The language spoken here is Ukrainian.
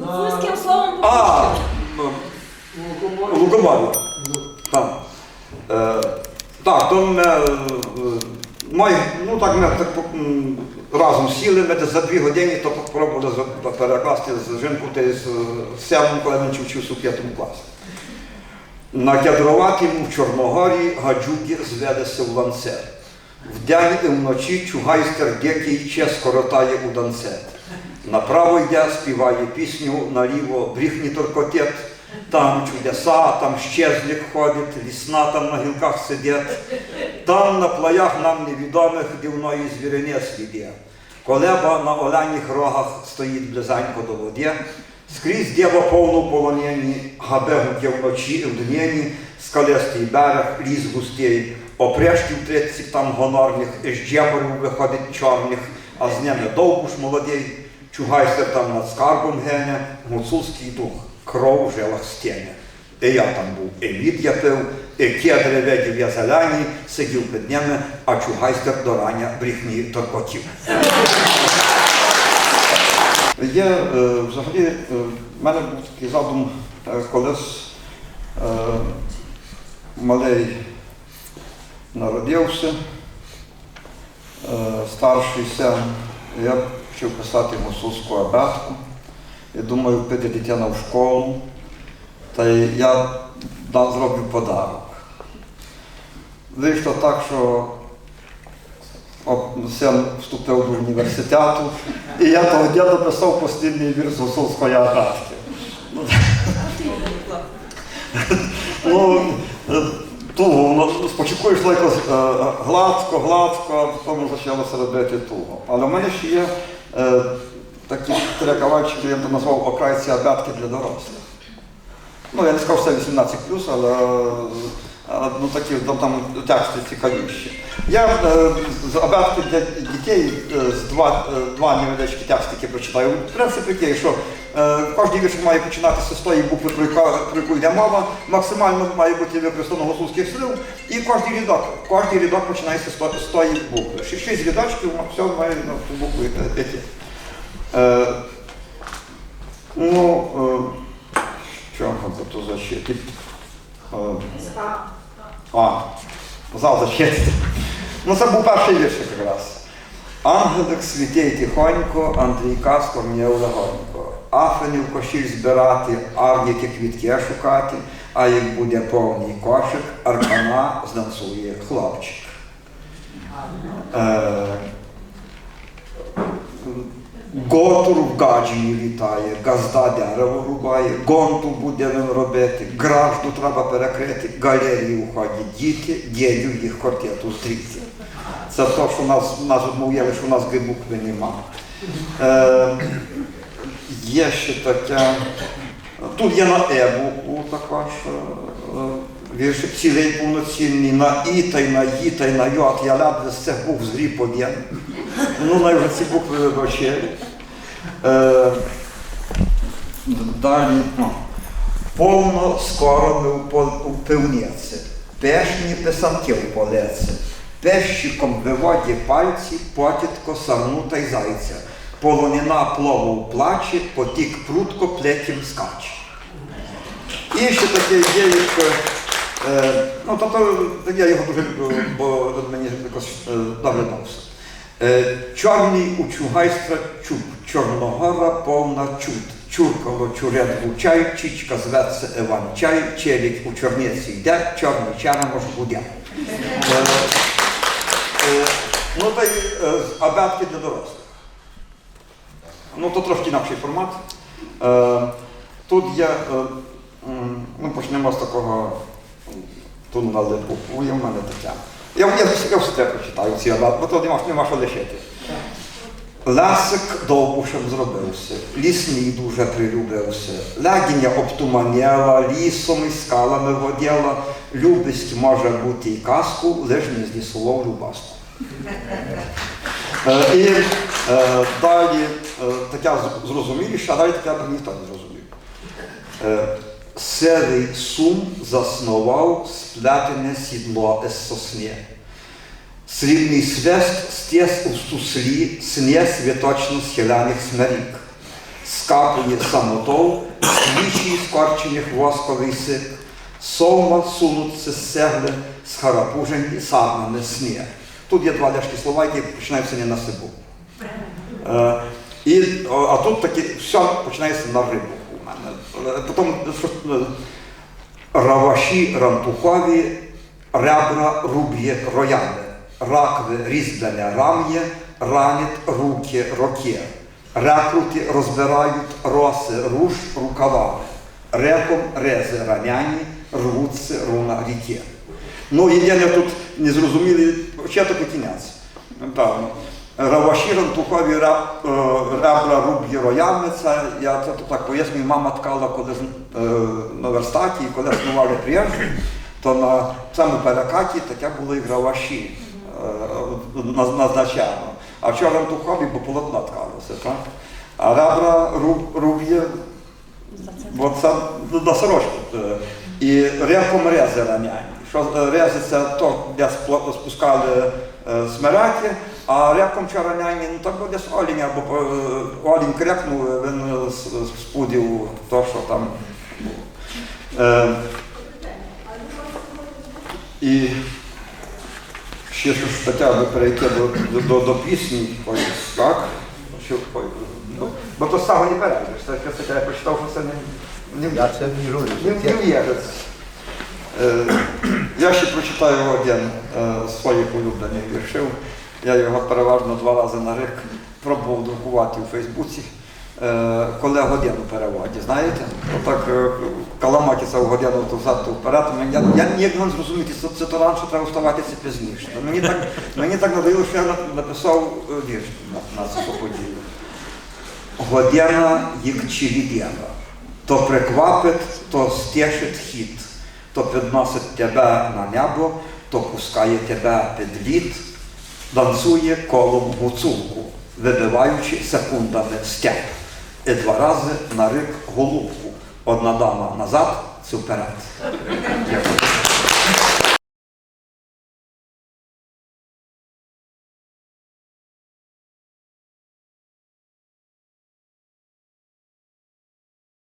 Гуцульським словом А, Лукомор'я. Так. Е, так, то ми, е, май, ну так ми так, м, разом сіли, ми десь за дві години то спробували за- перекласти з жінку ти з сьомим, коли він вчився у п'ятому класі. На кедроватому в Чорногорі гадюки зведеться в ланцет. Вдень і вночі чугайстер дикий ще скоротає у данцет. Направо йде, співає пісню, наліво бріхні торкотет, там чудеса, там щезлік ходить, лісна там на гілках сидять, там на плаях нам невідомих дивної звірини сліде. Колеба на оленіх рогах стоїть близенько до води, скрізь дєва повну полонені, габе гуке вночі і вднені, скалистий берег, ліс густий, опрештів тридцять там гонорних, із джеборів виходить чорних, а з ними довбуш молодий, чугайстер там над скарбом гене, гуцульський дух, кров в жилах стене. І я там був, і мід я пив, і кедри видів я зелені, сидів під ними, а чугайстер до рання брехні торкотів. Є е, взагалі, е, в мене був такий задум е, колись малий народився, старший син, почав писати гусульську абетку. Я думаю, піде дитина в школу, та я дам зроблю подарок. Вийшло так, що син вступив до університету, і я того дня написав постійний вірш з гусульської абетки. Ну, туго, спочатку йшло якось е, гладко, гладко, потім почалося робити туго. Але в мене ще є такі три кавачки, я б назвав окрайці абетки для дорослих. Ну, я не сказав, що це 18 але, е, ну, такі там, там тексти цікавіші. Я е, з абетки для дітей е, з два, е, два невеличкі текстики прочитаю. Принцип який, що е, кожен вірш має починатися з тої букви, про яку, про яку йде мова, максимально має бути використано гусульських слів, і кожен рядок, кожен рядок починається з тої букви. Ші- Шість рядочків, ну, все має на ту букву йти. Е, ну, е, чого то защити? А, зал защити. Ну, це був перший вірш якраз. Ангелик світей тихонько, Андрійка скорм'є легонько. Афенів кошіль збирати, ардіки квітки шукати, а як буде повний кошик, аркана знанцує хлопчик. Е, Готур в гаджі літає, газда дерево рубає, гонту буде робити, гражду треба перекрити, галерії уходять діти, дідю їх кортету зустріти. Це те, що нас, нас обмовляли, що у нас букви нема. Е, є ще таке. Тут є на Е букву також е, віршик цілий повноцінний, на І та й на Ї та й на а я ледве з цих букв зріб один. Ну, вже ці букви вибачили. Е, далі. ну, Повно скоро ми у пивниці, пешні писанки полеці, пещиком виводі пальці, потітко сарнута й зайця, полонина плову плаче, потік прутко плетім скаче. І ще таке є, е, ну, тобто я його дуже люблю, бо мені якось добре дався. Е, чорний у чугайстра чуб, чорногора повна чуд. Чуркало чурет гучай, чічка зветься Іван-чай, челік у чорниці йде, чорний черемош буде. Е, е, ну та й з абетки для дорослих. Ну, то трошки інакший формат. Тут е, ну, почнемо з такого тут на липу. У мене таке. Я, я, я все прочитаю ці бо то нема, нема що лишити. Лесик довбушем зробився, лісний дуже прилюбився, легіння обтуманіла, лісом і скалами воділа, любість може бути і казку, лиш не злісолов любаску. Е, І е, далі е, таке з- зрозуміліше, а далі таке б ніхто не зрозумів. Е, Сивий сум заснував сплетене сідло із сосни. Срібний свест стес у стуслі сне святочно схиляних смерік. скапує самотов, свічі скорчених восковий сит, совма сунуться з сегли, схарапужені сарнами сні. Тут є два ляшкі слова, які починаються не на сибу. Е, і, а тут таки все починається на рибу мене. Е, раваші рантухові, ребра руб'є рояли, ракви різьблене рам'є, ранять руки роки, рекрути розбирають роси руш рукавами, реком рези рамяні, рвуться руна ріки. Ну, єдине тут не зрозуміли початок і кінець. Певно. Раваші рантухові е, ребра руб'є роями, це я це то так пояснюю, мама ткала коли з- е, на верстаті, і коли снували прежде, то на цьому перекаті таке було і граваші е, назначено. А вчора рантухові, бо полотна ткалося, так? А ребра руб, руб'є Бо це на сорочку. е, І реком рези рамяні. Що рези це то, де спускали смереки, а реком чараняні, ну так буде з олінь, або е, олінь крекнув, він е, с- спудив то, що там було. Е, І ще що ж хоча б перейти до, до, до, пісні, так? Ну, бо то з цього не перейдеш. Таке, я прочитав, що це не, не, Я це не, не в'єжеться. Е, я ще прочитаю один е, з своїх улюблених віршів. Я його переважно два рази на рік пробував друкувати у Фейсбуці. Е, коли годину переводі, знаєте? Отак е, каламатися в годину то взад, то вперед. Я, я ніяк не зрозуміти, це, це то раніше треба вставати це пізніше. Ну, Мені так, мені так надоїло, що я написав е, вірш на, на цю подію. Година їх чилідєва, то приквапить, то стешить хід, то підносить тебе на небо, то пускає тебе під лід, танцює колом гуцулку, вибиваючи секундами степ. І два рази на рик голубку. Одна дама назад, суперед. вперед.